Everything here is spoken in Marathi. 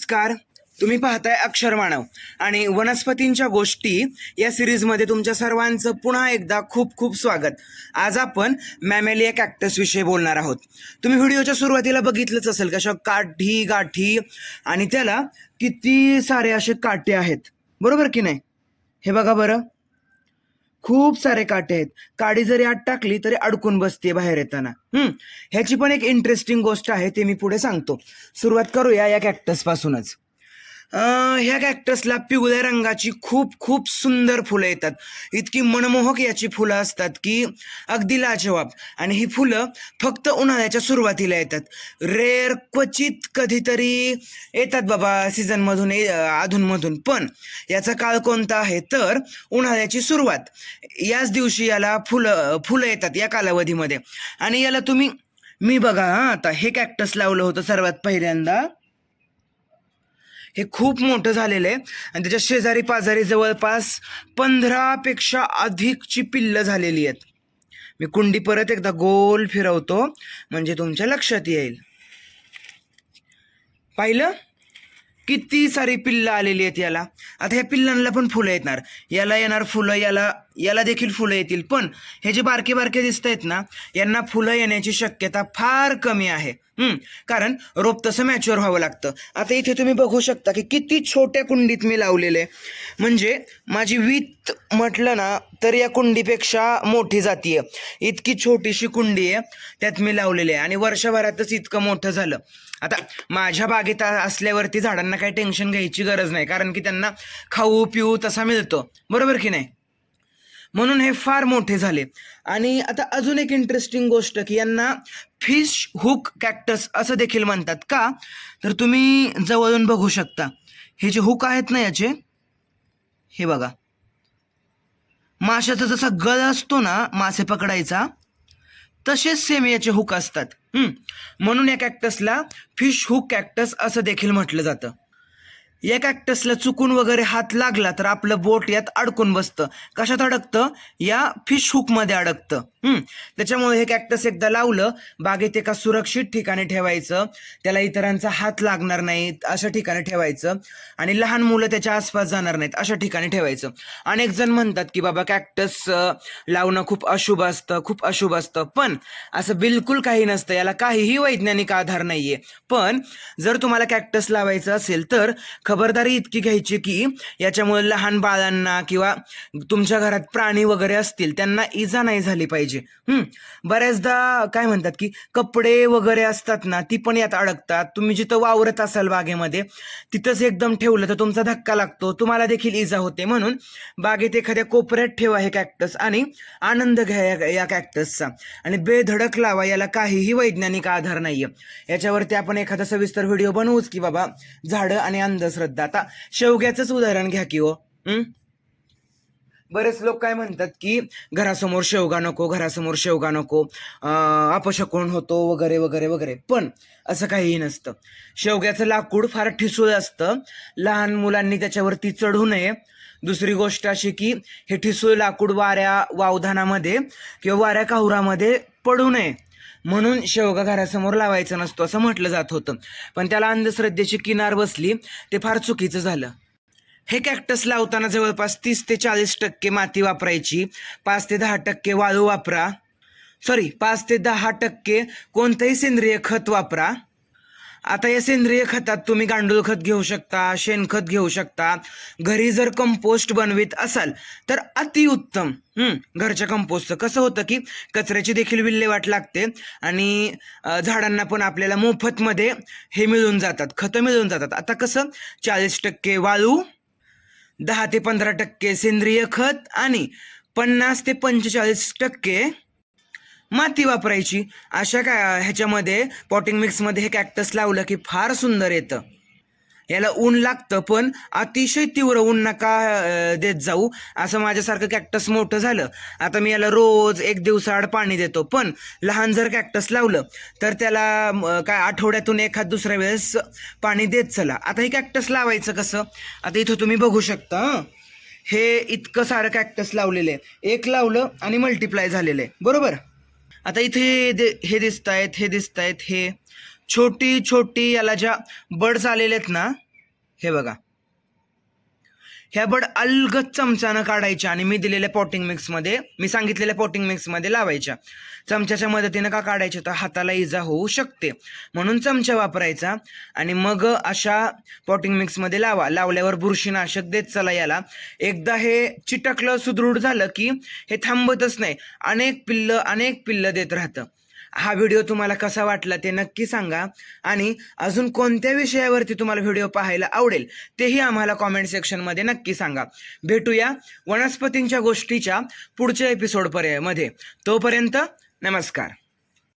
नमस्कार. तुम्ही पाहताय अक्षर मानव. आणि वनस्पतींच्या गोष्टी या सिरीजमध्ये तुमच्या सर्वांचं पुन्हा एकदा खूप खूप स्वागत. आज आपण मॅमेलिया कॅक्टसविषयी बोलणार आहोत. तुम्ही व्हिडिओच्या सुरुवातीला बघितलंच असेल कशा काठी गाठी आणि त्याला किती सारे असे काटे आहेत. बरोबर की नाही? हे बघा बरं. खूप सारे काटे आहेत. काडी जरी आत टाकली तरी अडकून बसते बाहेर येताना. हम्म. ह्याची पण एक इंटरेस्टिंग गोष्ट आहे ते मी पुढे सांगतो. सुरुवात करूया या कॅक्टस पासूनच. ह्या कॅक्टसला पिवळ्या रंगाची खूप खूप सुंदर फुलं येतात. इतकी मनमोहक याची फुलं असतात की अगदी लाजवाब. आणि ही फुलं फक्त उन्हाळ्याच्या सुरुवातीला येतात. रेअर क्वचित कधीतरी येतात बाबा सीझनमधून अधूनमधून पण याचा काळ कोणता आहे? तर उन्हाळ्याची सुरुवात. याच दिवशी याला फुलं फुलं येतात या कालावधीमध्ये. आणि याला तुम्ही मी बघा हां आता हे कॅक्टस लावलं होतं सर्वात पहिल्यांदा. हे खूप मोठं झालेलं आहे. आणि त्याच्या शेजारी पाजारी जवळपास पंधरापेक्षा अधिकची पिल्लं झालेली आहेत. मी कुंडी परत एकदा गोल फिरवतो. म्हणजे तुमच्या लक्षात येईल. पाहिलं? किती सारी पिल्लं आलेली आहेत याला. आता ह्या पिल्लांना पण फुलं येणार. याला येणार फुलं याला याला देखील फुलं येतील. पण हे जे बारके बारके दिसत आहेत ना यांना फुलं येण्याची शक्यता फार कमी आहे. कारण रोप तसं मॅच्युअर व्हावं लागतं. आता इथे तुम्ही बघू शकता की किती छोट्या कुंडीत मी लावलेले. म्हणजे माझी वीत म्हटलं ना तर या कुंडीपेक्षा मोठी जाती आहे इतकी छोटीशी कुंडी आहे त्यात मी लावलेली आहे. आणि वर्षभरातच इतकं मोठं झालं. आता माझ्या बागेत असल्यावरती झाडांना काही टेन्शन घ्यायची गरज नाही. कारण की त्यांना खाऊ पिऊ तसा मिळतो. बरोबर की नाही? म्हणून हे फार मोठे झाले. आणि आता अजून एक इंटरेस्टिंग गोष्ट की यांना फिश हुक कॅक्टस असं देखील म्हणतात. का? तर तुम्ही जवळून बघू शकता. हे जे हुक आहेत ना याचे हे बघा. माशाचा जसा गळ असतो ना मासे पकडायचा तसेच सेम याचे हुक असतात. म्हणून या कॅक्टसला फिश हुक कॅक्टस असं देखील म्हटलं जातं. या कॅक्टसला चुकून वगैरे हात लागला तर आपलं बोट यात अडकून बसतं. कशात अडकतं? या फिश हुकमध्ये अडकतं. त्याच्यामुळे हे कॅक्टस एकदा लावलं बागेत एका सुरक्षित ठिकाणी ठेवायचं. त्याला इतरांचा हात लागणार नाही अशा ठिकाणी ठेवायचं. आणि लहान मुलं त्याच्या आसपास जाणार नाहीत अशा ठिकाणी ठेवायचं. अनेक जण म्हणतात की बाबा कॅक्टस लावणं खूप अशुभ असतं खूप अशुभ असतं. पण असं बिलकुल काही नसतं. याला काहीही वैज्ञानिक आधार नाहीये. पण जर तुम्हाला कॅक्टस लावायचं असेल तर खबरदारी इतकी घ्यायची की याच्यामुळे लहान बाळांना किंवा तुमच्या घरात प्राणी वगैरे असतील त्यांना इजा नाही झाली पाहिजे. बऱ्याचदा काय म्हणतात की कपडे वगैरे असतात ना ती पण यात अडकतात. तुम्ही जिथं वावरत असाल बागेमध्ये तिथंच एकदम ठेवलं तर तुमचा धक्का लागतो. तुम्हाला देखील इजा होते म्हणून बागेत एखाद्या कोपऱ्यात ठेवा हे कॅक्टस आणि आनंद घ्या या- कॅक्टसचा. आणि बेधडक लावा याला काहीही वैज्ञानिक आधार नाहीये. याच्यावरती आपण एखादा सविस्तर व्हिडिओ बनवूच की बाबा झाडं आणि श्रद्धा. आता शेवग्याचंच उदाहरण घ्या की हो. बरेच लोक काय म्हणतात की घरासमोर शेवगा नको घरासमोर शेवगा नको अपशकोण होतो वगैरे वगैरे वगैरे. पण असं काहीही नसतं. शेवग्याचं लाकूड फार ठिसूळ असतं. लहान मुलांनी त्याच्यावरती चढू नये. दुसरी गोष्ट अशी की हे ठिसूळ लाकूड वाऱ्या वावधानामध्ये किंवा वाऱ्या काहुरामध्ये पडू नये. म्हणून शेवगा घरासमोर लावायचा नसतो असं म्हटलं जात होतं. पण त्याला अंधश्रद्धेची किनार बसली ते फार चुकीचं झालं. हे कॅक्टस लावताना जवळपास तीस ते चाळीस टक्के माती वापरायची पाच ते दहा टक्के वाळू वापरा. सॉरी पाच ते दहा टक्के कोणतंही सेंद्रिय खत वापरा. आता या सेंद्रिय खतात तुम्ही गांडूळ खत घेऊ शकता शेणखत घेऊ शकता. घरी जर कंपोस्ट बनवीत असाल तर अतिउत्तम घरच्या कंपोस्टचं कसं होतं की कचऱ्याची देखील विल्हेवाट लागते आणि झाडांना पण आपल्याला मोफतमध्ये हे मिळून जातात खतं मिळून जातात. आता कसं चाळीस टक्के वाळू दहा ते पंधरा टक्के सेंद्रिय खत आणि पन्नास ते पंचेचाळीस टक्के माती वापरायची. अशा का ह्याच्यामध्ये पॉटिंग मिक्समध्ये हे कॅक्टस लावलं की फार सुंदर येतं. याला ऊन लागतं पण अतिशय तीव्र ऊन नका देत जाऊ. असं माझ्यासारखं कॅक्टस मोठं झालं. आता मी याला रोज एक दिवसाआड पाणी देतो. पण लहान जर कॅक्टस लावलं तर त्याला काय आठवड्यातून एखाद दुसऱ्या वेळेस पाणी देत चला. आता हे कॅक्टस लावायचं कसं? आता इथं तुम्ही बघू शकता हे. इतकं सारं कॅक्टस लावलेलं आहे. एक लावलं आणि मल्टिप्लाय झालेलं आहे. बरोबर? आता इथे दे हे दिसत आहेत हे दिसत आहेत हे. छोटी छोटी याला ज्या बर्ड्स आलेले आहेत ना हे बघा. ह्या बड अलगद चमच्यानं काढायच्या आणि मी दिलेल्या पॉटिंग मिक्समध्ये मी सांगितलेल्या पॉटिंग मिक्समध्ये लावायच्या. चमच्याच्या मदतीनं का काढायच्या तर हाताला इजा होऊ शकते. म्हणून चमचा वापरायचा आणि मग अशा पॉटिंग मिक्समध्ये लावा. लावल्यावर बुरशीनाशक देत चला याला. एकदा हे चिटकलं सुदृढ झालं की हे थांबतच नाही. अनेक पिल्लं अनेक पिल्लं देत राहतं. हा व्हिडिओ तुम्हाला कसा वाटला ते नक्की सांगा. आणि अजून कोणत्या विषयावरती तुम्हाला व्हिडिओ पाहायला आवडेल तेही आम्हाला कॉमेंट सेक्शनमध्ये नक्की सांगा. भेटूया वनस्पतींच्या गोष्टीच्या पुढच्या एपिसोडमध्ये तोपर्यंत नमस्कार.